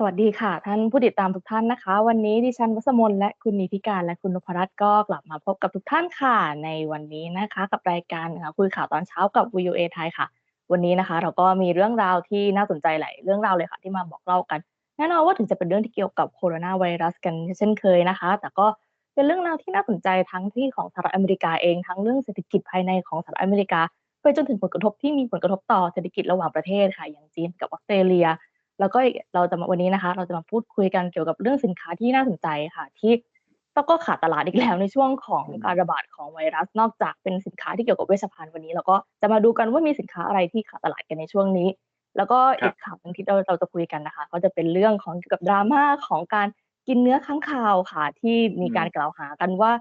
สวัสดีค่ะ ท่านผู้ติดตามทุกท่านนะคะ วันนี้ดิฉันวัสมนและคุณนิติการและคุณนพรัตน์ก็กลับมาพบกับทุกท่านค่ะ ในวันนี้นะคะ กับรายการนะคะคุยข่าวตอนเช้ากับ VOA ไทยค่ะ วันนี้นะคะ เราก็มีเรื่องราวที่น่าสนใจหลายเรื่องราวเลยค่ะ ที่มาบอกเล่ากันแน่นอนว่าถึงจะเป็นเรื่องที่เกี่ยวกับโคโรนาไวรัสกันเช่นเคยนะคะ แต่ก็เป็นเรื่องราวที่น่าสนใจทั้งที่ของสหรัฐอเมริกาเองทั้งเรื่องเศรษฐกิจภายในของสหรัฐอเมริกา ไปจนถึงผลกระทบที่มีผลกระทบต่อเศรษฐกิจระหว่างประเทศค่ะ อย่างจีนกับออสเตรเลีย แล้วก็เราจะมาวันนี้นะคะ เราจะมาพูดคุยกันเกี่ยวกับเรื่องสินค้าที่น่าสนใจค่ะ ที่ต้องก็ขาดตลาดอีกแล้วในช่วงของการระบาดของไวรัส นอกจากเป็นสินค้าที่เกี่ยวกับเวชภัณฑ์วันนี้เราก็จะมาดูกันว่ามีสินค้าอะไรที่ขาดตลาดกันในช่วงนี้ แล้วก็อีกข่าวหนึงที่เราเราจะคุยกันนะคะ ก็จะเป็นเรื่องของเกี่ยวกับดราม่าของการกินเนื้อค้างคาวค่ะ ที่มีการกล่าวหากันว่า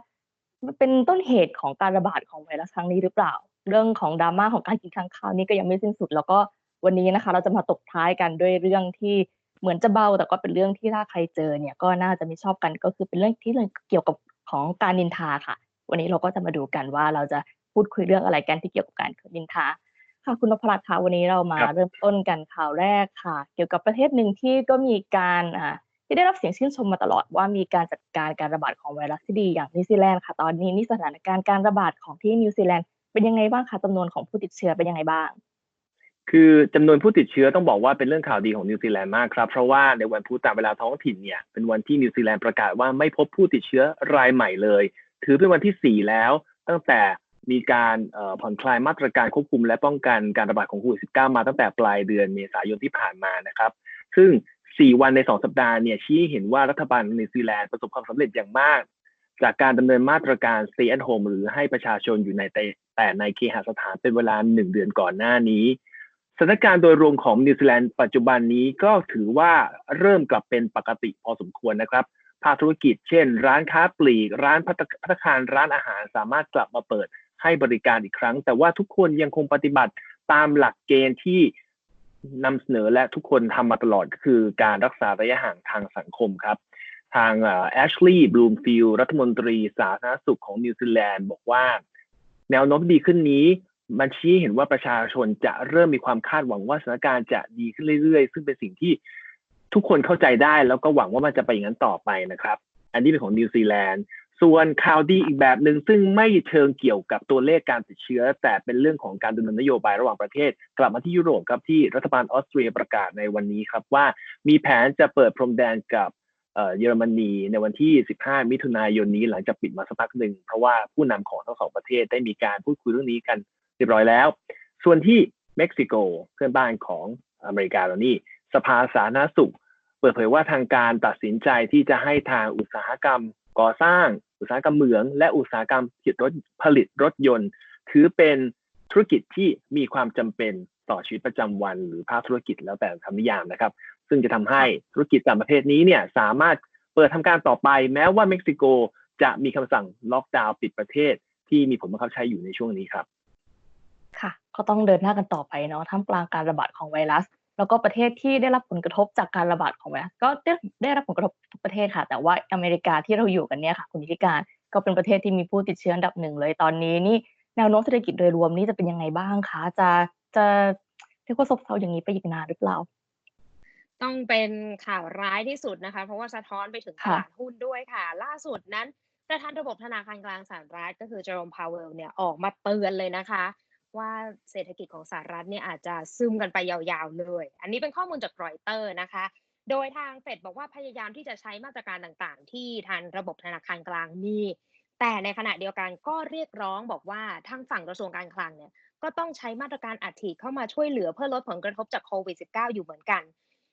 มันเป็นต้นเหตุของการระบาดของไวรัสครั้งนี้หรือเปล่า เรื่องของดราม่าของการกินค้างคาวนี่ก็ยังไม่สิ้นสุด แล้วก็ วันนี้นะคะ เราจะมาตบท้ายกันด้วยเรื่องที่เหมือนจะเบาแต่ก็เป็นเรื่องที่ถ้าใครเจอเนี่ยก็น่าจะไม่ชอบกันก็คือเป็นเรื่องที่เกี่ยวกับของการนินทาค่ะ วันนี้เราก็จะมาดูกันว่าเราจะพูดคุยเรื่องอะไรกันที่เกี่ยวกับการนินทาค่ะคุณนพรัตน์คะวันนี้เรามาครับเริ่มต้นกันข่าวแรกค่ะ เกี่ยวกับประเทศหนึ่งที่ก็มีการอ่าที่ได้รับเสียงชื่นชมมาตลอดว่ามีการจัดการการระบาดของไวรัสที่ดีอย่างนิวซีแลนด์ค่ะ ตอนนี้นี่สถานการณ์การระบาดของที่นิวซีแลนด์เป็นยังไงบ้างคะจำนวนของผู้ติดเชื้อเป็นยังไงบ้าง คือจำนวนผู้ติดเชื้อต้องบอกว่าเป็นเรื่องข่าวดีของนิวซีแลนด์มากครับเพราะว่าในวันพุธตามเวลาท้องถิ่นเนี่ยเป็นวันที่นิวซีแลนด์ประกาศว่าไม่พบผู้ติดเชื้อรายใหม่เลย ถือเป็นวันที่ 4 แล้ว ตั้งแต่มีการผ่อนคลายมาตรการควบคุมและป้องกันการระบาดของโควิด -19 มาตั้งแต่ปลายเดือนเมษายนที่ผ่านมานะครับ ซึ่ง 4 วันใน 2 สัปดาห์เนี่ยชี้เห็นว่ารัฐบาลนิวซีแลนด์ประสบความสำเร็จอย่างมาก จากการดำเนินมาตรการ stay at home หรือให้ประชาชนอยู่ในแต่แต่ในเคหสถานเป็นเวลา 1 เดือนก่อนหน้านี้ สถานการณ์โดยรวมของนิวซีแลนด์ปัจจุบันนี้ก็ถือว่าเริ่มกลับเป็นปกติพอสมควรนะครับ ภาคธุรกิจเช่น ร้านค้าปลีก ร้านพัตตภัตตาคารร้านอาหารสามารถกลับมาเปิดให้บริการอีกครั้ง แต่ว่าทุกคนยังคงปฏิบัติตามหลักเกณฑ์ที่นำเสนอและทุกคนทำมาตลอดก็คือการรักษาระยะห่างทางสังคมครับ ทางแอชลีย์บลูมฟิลรัฐมนตรีสาธารณสุขของนิวซีแลนด์บอกว่า แนวโน้มดีขึ้นนี้ มันชี้เห็นว่าประชาชนจะเริ่มมีความคาดหวังว่าสถานการณ์จะดีขึ้นเรื่อยๆ ซึ่งเป็นสิ่งที่ทุกคนเข้าใจได้ แล้วก็หวังว่ามันจะไปอย่างนั้นต่อไปนะครับ อันนี้เป็นของนิวซีแลนด์ส่วนข่าวดีอีกแบบหนึ่งซึ่งไม่เชิงเกี่ยวกับตัวเลขการติดเชื้อ แต่เป็นเรื่องของการดำเนินนโยบายระหว่างประเทศ กลับมาที่ยุโรปครับที่รัฐบาลออสเตรียประกาศในวันนี้ครับว่ามีแผนจะเปิดพรมแดนกับเยอรมนีในวันที่ 15 มิถุนายนนี้หลังจากปิดมาสักพักหนึ่ง เพราะว่าผู้นำของทั้งสองประเทศได้มีการพูดคุยเรื่องนี้กัน เรียบร้อยแล้ว ส่วนที่เม็กซิโกเพื่อนบ้านของอเมริกาเรานี่สภาสาธารณสุข เปิดเผยว่าทางการตัดสินใจที่จะให้ทางอุตสาหกรรม ก่อสร้าง อุตสาหกรรมเหมือง และอุตสาหกรรมผลิตรถผลิตรถยนต์ ถือเป็นธุรกิจที่มีความจำเป็นต่อชีวิตประจำวัน หรือภาคธุรกิจแล้วแต่คำนิยามนะครับ ซึ่งจะทำให้ธุรกิจต่างประเทศนี้เนี่ยสามารถเปิดทำการต่อไป แม้ว่าเม็กซิโกจะมีคำสั่งล็อกดาวน์ปิดประเทศ ที่มีผลบังคับใช้อยู่ในช่วงนี้ครับ ค่ะ ก็ต้องเดินหน้ากันต่อไปเนาะท่ามกลางการระบาดของไวรัส แล้วก็ประเทศที่ได้รับผลกระทบจากการระบาดของไวรัสก็ได้ได้รับผลกระทบทุกประเทศค่ะ แต่ว่าอเมริกาที่เราอยู่กันเนี่ยค่ะคุณนิติการก็เป็นประเทศที่มีผู้ติดเชื้ออันดับหนึ่งเลยตอนนี้นี่แนวโน้มเศรษฐกิจโดยรวมนี่จะเป็นยังไงบ้างคะจะจะเรียกว่าซบเซาอย่างนี้ไปอีกนานหรือเปล่าต้องเป็นข่าวร้ายที่สุดนะคะ เพราะว่าสะท้อนไปถึงตค่ะลาดหุ้นด้วยค่ะ ล่าสุดนั้นประธานระบบธนาคารกลางสหรัฐก็คือเจอร์มพาวเวลเนี่ยออกมาเตือนเลยนะคะ ว่าเศรษฐกิจของสหรัฐเนี่ยอาจจะซึมกันไปยาวๆเลย อันนี้เป็นข้อมูลจากรอยเตอร์นะคะ โดยทางเฟดบอกว่าพยายามที่จะใช้มาตรการต่างๆ ที่ทางระบบธนาคารกลางมี แต่ในขณะเดียวกันก็เรียกร้องบอกว่าทางฝั่งกระทรวงการคลังเนี่ยก็ต้องใช้มาตรการอัดฉีดเข้ามาช่วยเหลือเพื่อลดผลกระทบจากโควิด -19 อยู่เหมือนกัน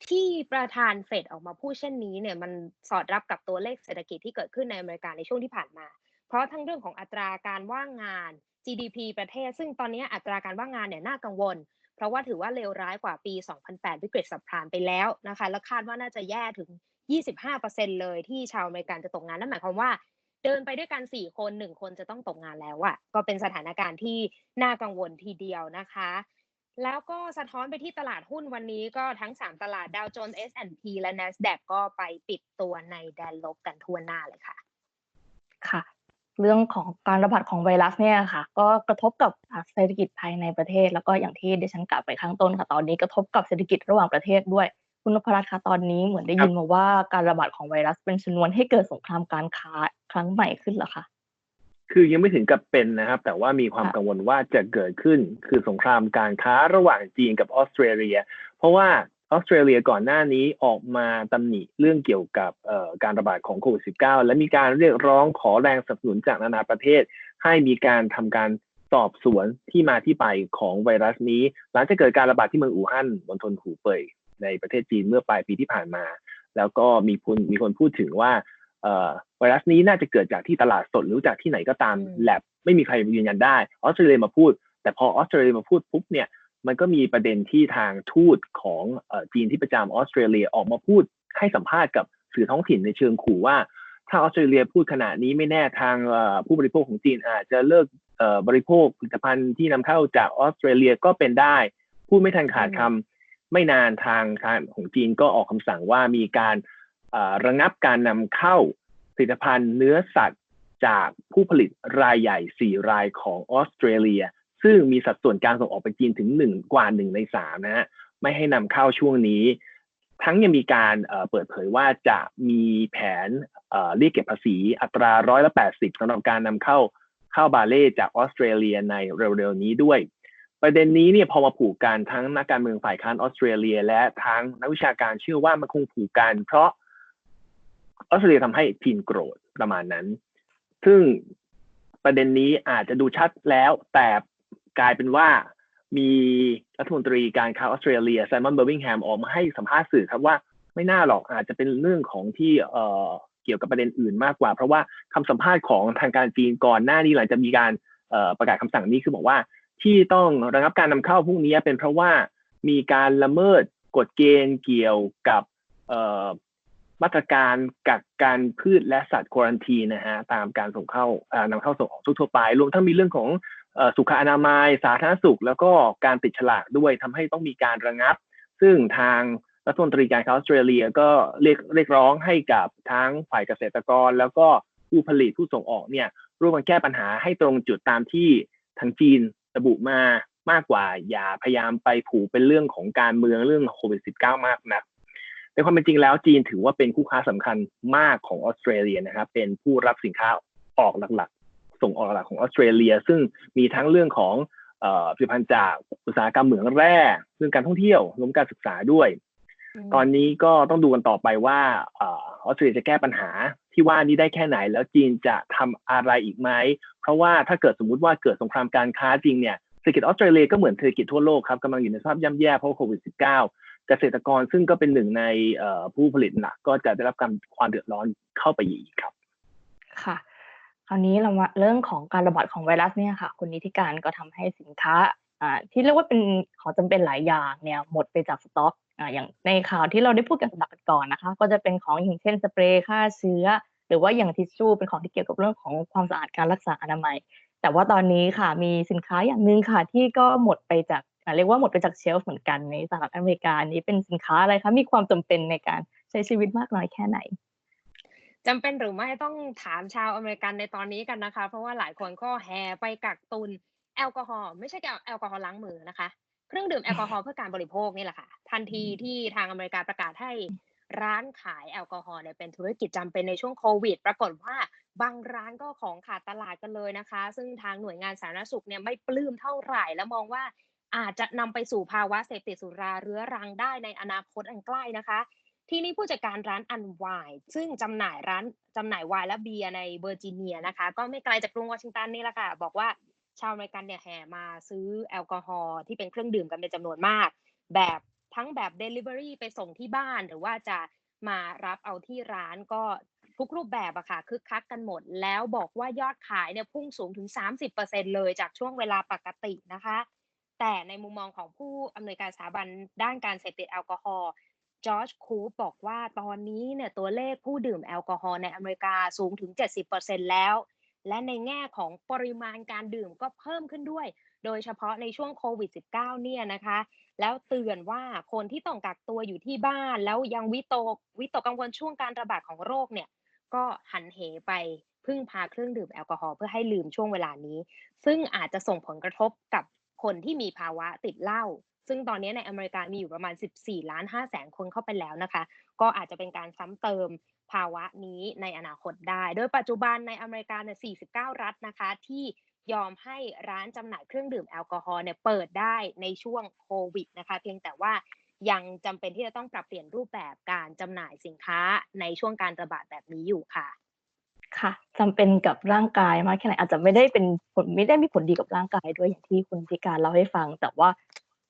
ที่ประธานเฟดออกมาพูดเช่นนี้เนี่ยมันสอดรับกับตัวเลขเศรษฐกิจที่เกิดขึ้นในอเมริกาในช่วงที่ผ่านมา เพราะทั้งเรื่องของอัตราการว่างงาน GDP ประเทศ ซึ่งตอนนี้อัตราการว่างงานเนี่ยน่ากังวล เพราะว่าถือว่าเลวร้ายกว่าปี 2008 วิกฤตสับพลานไปแล้วนะคะ แล้วคาดว่าน่าจะแย่ถึง 25%เลยที่ชาวอเมริกันจะตกงาน นั่นหมายความว่าเดินไปด้วยกัน 4 คน 1 คนจะต้องตกงานแล้วอะก็เป็นสถานการณ์ที่น่ากังวลทีเดียวนะคะแล้วก็สะท้อนไปที่ตลาดหุ้นวันนี้ก็ทั้ง 3 ตลาดดาวโจนส์ S&P และ NASDAQ ก็ไปปิดตัวในแดนลบกันทั่วหน้าเลยค่ะ ค่ะ เรื่องของการระบาดของไวรัสเนี่ยค่ะ ก็กระทบกับเศรษฐกิจภายในประเทศ แล้วก็อย่างที่ดิฉันกล่าวไปข้างต้นค่ะตอนนี้กระทบกับเศรษฐกิจระหว่างประเทศด้วยคุณนพรัตน์คะตอนนี้เหมือนได้ยินมาว่าการระบาดของไวรัสเป็นชนวนให้เกิดสงครามการค้าครั้งใหม่ขึ้นหรอคะคือยังไม่ถึงกับเป็นนะครับ แต่ว่ามีความกังวลว่าจะเกิดขึ้นคือสงครามการค้าระหว่างจีนกับออสเตรเลีย เพราะว่า ออสเตรเลียก่อนหน้านี้ออกมาตำหนิเรื่องเกี่ยวกับการระบาดของโควิด -19 และมีการเรียกร้องขอแรงสนับสนุนจากนานาประเทศ ให้มีการทำการสอบสวนที่มาที่ไปของไวรัสนี้ หลังจากเกิดการระบาดที่เมืองอู่ฮั่นมณฑลหูเป่ยในประเทศจีนเมื่อปลายปีที่ผ่านมา แล้วก็มีคนมีคนพูดถึงว่าไวรัสนี้น่าจะเกิดจากที่ตลาดสดหรือจากที่ไหนก็ตามอืมแลบไม่มีใครยืนยันได้ออสเตรเลียมาพูด แต่พอออสเตรเลียมาพูดปุ๊บเนี่ย มันก็มีประเด็นที่ทางทูตของจีนที่ประจำออสเตรเลียออกมาพูดให้สัมภาษณ์กับสื่อท้องถิ่นในเชิงขู่ว่า ถ้าออสเตรเลียพูดขนาดนี้ไม่แน่ทางผู้บริโภคของจีนอาจจะเลิกบริโภคผลิตภัณฑ์ที่นำเข้าจากออสเตรเลียก็เป็นได้ พูดไม่ทันขาดคำไม่นานทางทางของจีนก็ออกคำสั่งว่ามีการระงับการนำเข้าผลิตภัณฑ์เนื้อสัตว์จากผู้ผลิตรายใหญ่ 4 รายของออสเตรเลีย ซึ่งมีสัดส่วนการส่งออกไปจีนถึง1กว่า1ใน3นะฮะไม่ให้นำเข้าช่วงนี้ ทั้งยังมีการเปิดเผยว่าจะมีแผนเรียกเก็บภาษีอัตราร้อยละ80สำหรับการนำเข้าข้าวบาเล่จากออสเตรเลียในเร็วๆนี้ด้วย ประเด็นนี้เนี่ยพอมาผูกกันทั้งนักการเมืองฝ่ายค้านออสเตรเลีย และทั้งนักวิชาการเชื่อว่ามันคงผูกกัน เพราะออสเตรเลียทำให้จีนโกรธประมาณนั้น ซึ่งประเด็นนี้อาจจะดูชัดแล้ว แต่ กลายเป็นว่ามีรัฐมนตรีการค้าออสเตรเลียไซมอนเบอร์วิงแฮมออกมาให้สัมภาษณ์สื่อครับว่าไม่น่าหรอกอาจจะเป็นเรื่องของที่เอ่อเกี่ยวกับประเด็นอื่นมากกว่า เพราะว่าคำสัมภาษณ์ของทางการจีนก่อนหน้านี้หลังจากมีการประกาศคำสั่งนี้คือบอกว่าที่ต้องระงับการนำเข้าพวกนี้เป็นเพราะว่ามีการละเมิดกฎเกณฑ์เกี่ยวกับมาตรการกักกันพืชและสัตว์ควอนตีนะฮะตามการส่งเข้านำเข้าส่งออกทั่วไป รวมทั้งมีเรื่องของ สุขอนามัย สาธารณสุข แล้วก็การติดฉลากด้วยทำให้ต้องมีการระงับ ซึ่งทางรัฐมนตรีการค้าออสเตรเลียก็เรียกเรียกร้องให้กับทั้งฝ่ายเกษตรกร แล้วก็ผู้ผลิตผู้ส่งออกเนี่ยร่วมกันแก้ปัญหาให้ตรงจุดตามที่ทางจีนระบุมามากกว่า อย่าพยายามไปผูกเป็นเรื่องของการเมืองเรื่องโควิด -19 มากนักในความเป็นจริงแล้วจีนถือว่าเป็นคู่ค้าสำคัญมากของออสเตรเลียนะครับเป็นผู้รับสินค้าออกหลัก ส่งออกหลักของออสเตรเลีย ซึ่งมีทั้งเรื่องของเอ่อผลิตภัณฑ์จากอุตสาหกรรมเหมืองแร่เรื่องการท่องเที่ยวรวมการศึกษาด้วยมตอนนี้ก็ต้องดูกันต่อไปว่าเออออสเตรเลียจะแก้ปัญหาที่ว่านี้ได้แค่ไหน แล้วจีนจะทำอะไรอีกไหมเพราะว่าถ้าเกิดสมมุติว่าเกิดสงครามการค้าจริงเนี่ยเศรษฐกิจออสเตรเลียก็เหมือนเศรษฐกิจทั่วโลกครับกำลังอยู่ในสภาพย่ำแย่เพราะโควิด -19 เกษตรกรซึ่งก็เป็นหนึ่งในเอ่อผู้ผลิตหลักก็จะได้รับการความเดือดร้อนเข้าไปอีกครับค่ะ คราวนี้เรามาเรื่องของการระบาดของไวรัสเนี่ยค่ะคุณนิติการก็ทำให้สินค้าอ่าที่เรียกว่าเป็นของจำเป็นหลายอย่างเนี่ยหมดไปจากสต็อกอ่าอย่างในข่าวที่เราได้พูดกันสัปดาห์ก่อนนะคะ ก็จะเป็นของอย่างเช่นสเปรย์ฆ่าเชื้อ หรือว่าอย่างทิชชู่เป็นของที่เกี่ยวกับเรื่องของความสะอาดการรักษาอนามัย แต่ว่าตอนนี้ค่ะมีสินค้าอย่างหนึ่งค่ะที่ก็หมดไปจากอ่าเรียกว่าหมดไปจากเชลฟ์เหมือนกันในสหรัฐอเมริกานนี้เป็นสินค้าอะไรคะมีความจำเป็นในการใช้ชีวิตมากน้อยแค่ไหน จำเป็นหรือไม่ต้องถามชาวอเมริกันในตอนนี้กันนะคะ เพราะว่าหลายคนก็แห่ไปกักตุนแอลกอฮอล์ไม่ใช่แค่แอลกอฮอล์ล้างมือนะคะ เครื่องดื่มแอลกอฮอล์เพื่อการบริโภคนี่แหละค่ะ ทันทีที่ทางอเมริกาประกาศให้ร้านขายแอลกอฮอล์เนี่ยเป็นธุรกิจจำเป็นในช่วงโควิด ปรากฏว่าบางร้านก็ของขาดตลาดกันเลยนะคะ ซึ่งทางหน่วยงานสาธารณสุขเนี่ยไม่ปลื้มเท่าไหร่ และมองว่าอาจจะนำไปสู่ภาวะเสพติดสุราเรื้อรังได้ในอนาคตอันใกล้นะคะ ที่นี่ผู้จัดการร้านอันวน์ซึ่งจำหน่ายร้านจำหน่ายไวน์และเบียร์ในเวอร์จิเนียนะคะ ก็ไม่ไกลจากกรุงวอชิงตันนี่แหละค่ะ บอกว่าชาวอเมริกันเนี่ยแห่มาซื้อแอลกอฮอล์ที่เป็นเครื่องดื่มกันเป็นจำนวนมาก แบบทั้งแบบ Delivery ไปส่งที่บ้านหรือว่าจะมารับเอาที่ร้านก็ทุกรูปแบบอะค่ะคึกคักกันหมด แล้วบอกว่ายอดขายเนี่ยพุ่งสูงถึง 30%เลยจากช่วงเวลาปกตินะคะ แต่ในมุมมองของผู้อำนวยการสถาบันด้านการเสพติดแอลกอฮอล์ จอร์จคูปบอกว่าตอนนี้เนี่ยตัวเลขผู้ดื่มแอลกอฮอล์ในอเมริกาสูงถึง 70%แล้ว และในแง่ของปริมาณการดื่มก็เพิ่มขึ้นด้วย โดยเฉพาะในช่วงโควิด -19 เนี่ยนะคะ แล้วเตือนว่าคนที่ต้องกักตัวอยู่ที่บ้าน แล้วยังวิตกวิตกกังวลช่วงการระบาดของโรคเนี่ยก็หันเหไปพึ่งพาเครื่องดื่มแอลกอฮอล์เพื่อให้ลืมช่วงเวลานี้ ซึ่งอาจจะส่งผลกระทบกับคนที่มีภาวะติดเหล้า ซึ่งตอนนี้ในอเมริกามีอยู่ประมาณ 14 ล้าน5แสนคนเข้าไปแล้วนะคะ ก็อาจจะเป็นการซ้ำเติมภาวะนี้ในอนาคตได้ โดยปัจจุบันในอเมริกาเนี่ย49 รัฐนะคะ ที่ยอมให้ร้านจำหน่ายเครื่องดื่มแอลกอฮอล์เนี่ยเปิดได้ในช่วงโควิดนะคะ เพียงแต่ว่ายังจำเป็นที่จะต้องปรับเปลี่ยนรูปแบบการจำหน่ายสินค้าในช่วงการระบาดแบบนี้อยู่ค่ะค่ะจำเป็นกับร่างกายมากแค่ไหนอาจจะไม่ได้เป็นผลไม่ได้มีผลดีกับร่างกายด้วยอย่างที่คุณพิการเล่าให้ฟัง แต่ว่า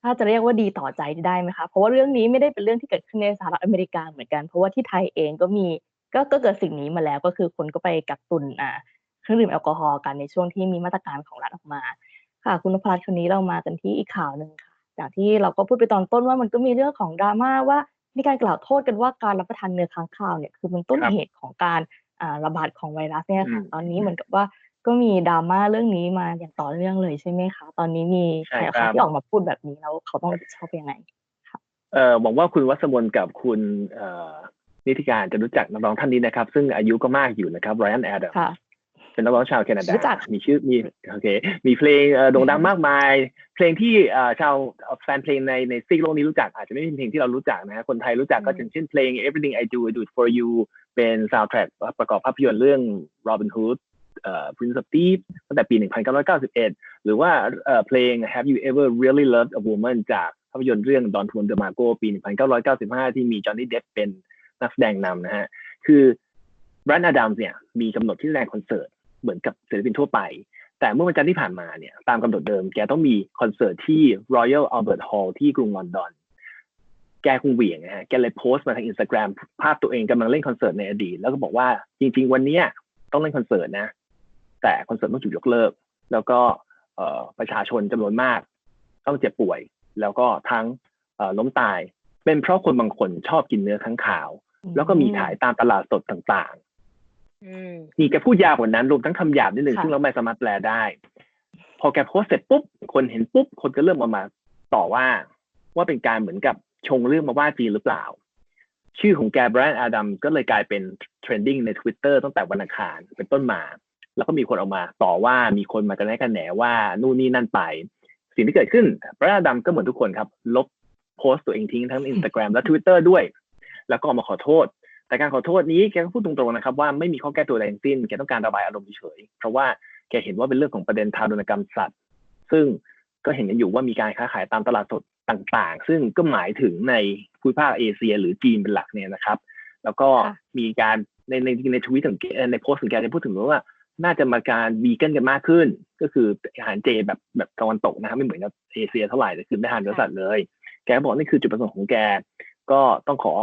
ถ้าจะเรียกว่าดีต่อใจได้ไหมคะเพราะว่าเรื่องนี้ไม่ได้เป็นเรื่องที่เกิดขึ้นในสหรัฐอเมริกาเหมือนกัน เพราะว่าที่ไทยเองก็มีก็ก็เกิดสิ่งนี้มาแล้วก็คือคนก็ไปกักตุนอ่าเครื่องดื่มแอลกอฮอล์กันในช่วงที่มีมาตรการของรัฐออกมา ค่ะ คุณนพรัตน์คนนี้เรามากันที่อีกข่าวหนึ่งค่ะจากที่เราก็พูดไปตอนต้นว่ามันก็มีเรื่องของดราม่าว่ามีการกล่าวโทษกันว่าการรับประทานเนื้อค้างคาวเนี่ยคือเป็นต้นครับเหตุของการอ่าระบาดของไวรัสเนี่ยค่ะอืมตอนนี้เหมือนกับว่า ก็มีดราม่าเรื่องนี้มาอย่างต่อเนื่องเลยใช่ไหมคะ ตอนนี้มีใช่ใครครับคะที่ออกมาพูดแบบนี้แล้วเขาต้องรับผิดชอบยังไงเอ่อหวังว่าคุณวัสมนกับคุณเอ่อนิติการจะรู้จักนักร้องท่านนี้นะครับ ซึ่งอายุก็มากอยู่นะครับไรอันแอดค่ะ เป็นนักร้องชาวแคนาดา รู้จักมีชื่อ มี โอเค มีเพลงเอ่อโด่งดังมากมาย เพลงที่เอ่อชาวแฟนเพลงในในซีกโลกนี้รู้จัก อาจจะไม่เป็นเพลงที่เรารู้จักนะฮะคนไทยรู้จักก็อืม อย่างเช่นเพลง Everything I Do I Do It For You เป็นซาวด์แทร็กประกอบภาพยนตร์เรื่อง Robin Hood เอ่อ Prince of Thieves ตั้งแต่ปี 1991 หรือว่าเอ่อเพลง Have You Ever Really Loved a Woman จากภาพยนตร์เรื่อง Don Juan de Marco ปี 1995 ที่มีจอห์นนี่เดฟเป็นนักแสดงนำนะฮะ คือ b r a n Adams เนี่ยมีกำหนดที่แสดงคอนเสิร์ต เหมือนกับศิลปินทั่วไป แต่เมื่อวันจันทร์ที่ผ่านมาเนี่ยตามกำหนดเดิมแกต้องมีคอนเสิร์ตที่ Royal Albert Hall ที่กรุงลอนดอนแกคงเหวี่ยงนะฮะ แกเลยโพสต์มาทางอินสตาแกรมภาพตัวเองกำลังเล่นคอนเสิร์ตในอดีต แล้วก็บอกว่าจริง ๆ วันเนี้ยต้องเล่นคอนเสิร์ตนะ แต่คอนเสิร์ตต้องถูกยกเลิก แล้วก็เอ่อประชาชนจำนวนมาก ต้องเจ็บป่วย แล้วก็ทั้งเอ่อล้มตาย เป็นเพราะคนบางคนชอบกินเนื้อข้างขาว แล้วก็มีขายตามตลาดสดต่างอืมๆนี่แกพูดยาวกว่านั้นรวมทั้งคำหยาบนิดหนึ่งค่ะซึ่งเราไม่สามารถแปลได้ พอแกโพสต์เสร็จปุ๊บ คนเห็นปุ๊บ คนก็เริ่มออกมาต่อว่า ว่าเป็นการเหมือนกับชงเรื่องมาว่าจีนหรือเปล่า ชื่อของแกแบรนด์อาดัมก็เลยกลายเป็นเทรนดิ้งใน Twitter ตั้งแต่วันอังคารเป็นต้นมา แล้วก็มีคนออกมาต่อว่ามีคนมากันแน่กันแหนว่านู่นนี่นั่นไป สิ่งที่เกิดขึ้นแบรนด์อาดัมก็เหมือนทุกคนครับ ลบโพสต์ตัวเองทิ้งทั้ง Instagram และ Twitter ด้วย แล้วก็ออกมาขอโทษ แต่การขอโทษนี้แกก็พูดตรงๆนะครับว่าไม่มีข้อแก้ตัวใดทั้งสิ้นแกต้องการระบายอารมณ์เฉยๆเพราะว่าแกเห็นว่าเป็นเรื่องของประเด็นทารุณกรรมสัตว์ ซึ่งก็เห็นกันอยู่ว่ามีการค้าขายตามตลาดสดต่างๆ ซึ่งก็หมายถึงในภูมิภาคเอเชีย หรือจีนเป็นหลักเนี่ยนะครับ แล้วก็ค่ะมีการในในในทวิตของแกในโพสต์ของแกจะพูดถึงว่า น่าจะมาการวีแกนกันมากขึ้น ก็คืออาหารเจแบบแบบตะวันตกนะครับไม่เหมือนกับเอเชียเท่าไหร่แต่คือไม่ทานเนื้อสัตว์เลย แกก็บอกนี่คือจุดประสงค์ของแกก็ต้องขอ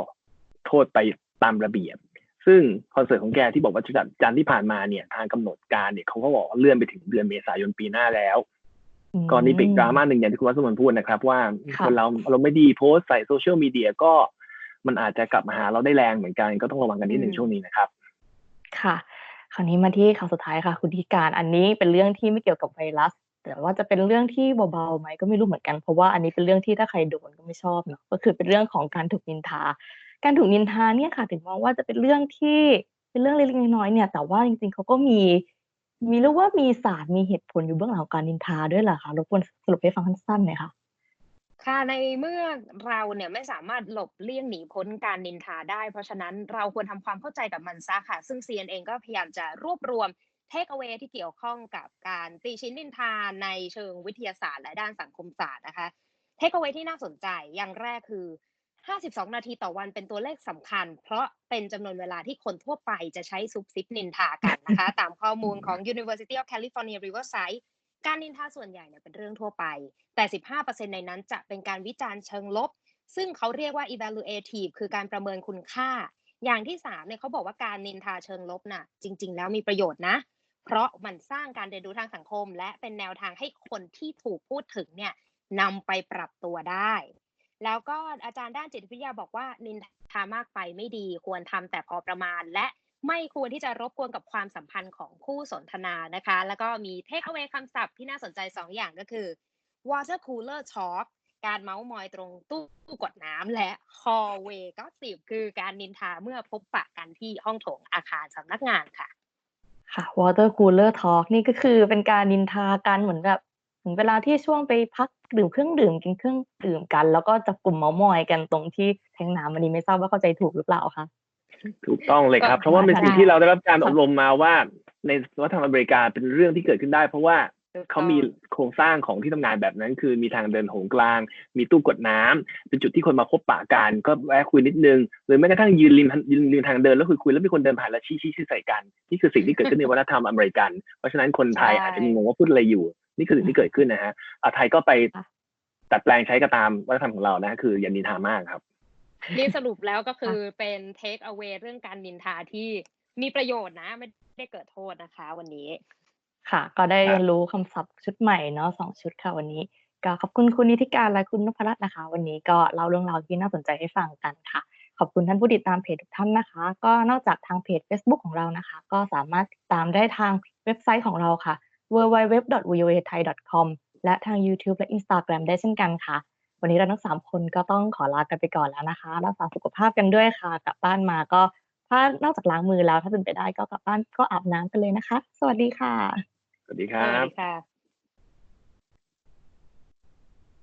โทษไปตามระเบียบ ซึ่งคอนเสิร์ตของแกที่บอกว่าจะจัดจันทร์ที่ผ่านมาเนี่ยทางกำหนดการเนี่ยเขาก็บอกว่าเลื่อนไปถึงเดือนเมษายนปีหน้าแล้วอืมก็นี่เป็นดราม่าหนึ่งอย่างที่คุณวัสมนพูดนะครับ ว่าค่ะคนเราเราไม่ดีโพสต์ใส่โซเชียลมีเดียก็มันอาจจะกลับมาหาเราได้แรงเหมือนกันก็ต้องระวังกันนิดหนึ่งอืมช่วงนี้นะครับ ค่ะ คราวนี้มาที่ข่าวสุดท้ายค่ะ คุณธิการอันนี้เป็นเรื่องที่ไม่เกี่ยวกับไวรัส แต่ว่าจะเป็นเรื่องที่เบาๆไหมก็ไม่รู้เหมือนกันเพราะว่าอันนี้เป็นเรื่องที่ถ้าใครโดนก็ไม่ชอบเนาะก็คือเป็นเรื่องของการถูกนินทา การถูกนินทาเนี่ยค่ะถึงมองว่าจะเป็นเรื่องที่เป็นเรื่องเล็กๆน้อยๆเนี่ย แต่ว่าจริงๆเขาก็มี มีเรียกว่ามีศาสตร์มีเหตุผลอยู่เบื้องหลังของการนินทาด้วยเหรอคะรบกวนสรุปให้ฟังสั้นๆหน่อยค่ะ ค่ะในเมื่อเราเนี่ยไม่สามารถหลบเลี่ยงหนีพ้นการนินทาได้ เพราะฉะนั้นเราควรทำความเข้าใจกับมันซะค่ะ ซึ่ง CN เองก็พยายามจะรวบรวมเทคเอา a y ที่เกี่ยวข้องกับการตีชิ้นนินทาในเชิงวิทยาศาสตร์และด้านสังคมศาสตร์นะคะเทคเอา a y ที่น่าสนใจอย่างแรกคือ 52 นาทีต่อวันเป็นตัวเลขสำคัญ เพราะเป็นจำนวนเวลาที่คนทั่วไปจะใช้ซุบซิบนินทากันนะคะ ตามข้อมูลของ University of California Riverside การนินทาส่วนใหญ่เนี่ยเป็นเรื่องทั่วไป แต่ 15%ในนั้นจะเป็นการวิจารณ์เชิงลบ ซึ่งเขาเรียกว่า evaluative คือการประเมินคุณค่า อย่างที่3เนี่ยเขาบอกว่าการนินทาเชิงลบน่ะ จริง ๆ แล้วมีประโยชน์นะ เพราะมันสร้างการเรียนรู้ทางสังคม และเป็นแนวทางให้คนที่ถูกพูดถึงเนี่ยนำไปปรับตัวได้ แล้วก็อาจารย์ด้านจิตวิทยาบอกว่านินทามากไปไม่ดี ควรทำแต่พอประมาณและ ไม่ควรที่จะรบกวนกับความสัมพันธ์ของคู่สนทนานะคะ แล้วก็มีเทคเอา a y คำศัพท์ที่น่าสนใจ 2 อย่างก็คือ water cooler talk การเมาส์มอยตรงตู้กดน้ำและ hallway gossip คือการนินทาเมื่อพบปะกันที่ห้องโถงอาคารสำนักงานค่ะ ค่ะ water cooler talk นี่ก็คือเป็นการนินทากันเหมือนแบบถึงเวลาที่ช่วงไปพักดื่มเครื่องดื่มกินเครื่องดื่มกัน แล้วก็จับกลุ่มเมามอยกันตรงที่แทงน้ำวันนี้ไม่ทราบว่าเข้าใจถูกหรือเปล่าคะ ถูกต้องเลยครับก็เพราะว่าเป็นสิ่งได้ที่เราได้รับการค่ะอบรมมาว่าในวัฒนธรรมอเมริกาเป็นเรื่องที่เกิดขึ้นได้ เพราะว่าถูกเขามีโครงสร้างของที่ทำงานแบบนั้น คือมีทางเดินโถงกลาง มีตู้กดน้ำเป็นจุดที่คนมาพบปะกัน ก็แวะคุยนิดนึง หรือแม้กระทั่งยืนริมยืนริมทางเดินแล้วคุยคุยแล้วมีคนเดินผ่านแล้วชี้ชี้ชี้ใส่กัน นี่คือสิ่งที่เกิดขึ้นในวัฒนธรรมอเมริกัน เพราะฉะนั้นคนไทยใช่อาจจะงงว่าพูดอะไรอยู่ นี่คือสิ่งที่เกิดขึ้นนะฮะอาไทยก็ไปค่ะตัดแปลงใช้ก็ตามวัฒนธรรมของเรานะ คืออย่านินทามากครับ นี่สรุปแล้วก็คือเป็น take away เรื่องการนินทาที่มีประโยชน์นะ ไม่ได้เกิดโทษนะคะ วันนี้ ค่ะ ก็ได้ครับเรียนรู้คำศัพท์ชุดใหม่เนาะสองชุดค่ะวันนี้ก็ขอบคุณคุณนิติการและคุณนพรัตน์นะคะ วันนี้ก็เล่าเรื่องราวที่น่าสนใจให้ฟังกันค่ะ ขอบคุณท่านผู้ติดตามเพจทุกท่านนะคะ ก็นอกจากทางเพจ Facebook ของเรานะคะ ก็สามารถติดตามได้ทางเว็บไซต์ของเราค่ะ www.voathai.com และทาง YouTube และ Instagram ได้เช่นกันค่ะ วันนี้เราทั้งสามคนก็ต้องขอลากันไปก่อนแล้วนะคะรักษาสุขภาพกันด้วยค่ะ กลับบ้านมาก็ถ้านอกจากล้างมือแล้วถ้าเป็นไปได้ก็กลับบ้านก็อาบน้ำกันเลยนะคะ สวัสดีค่ะ สวัสดีคสรัวัสบดีค่ะ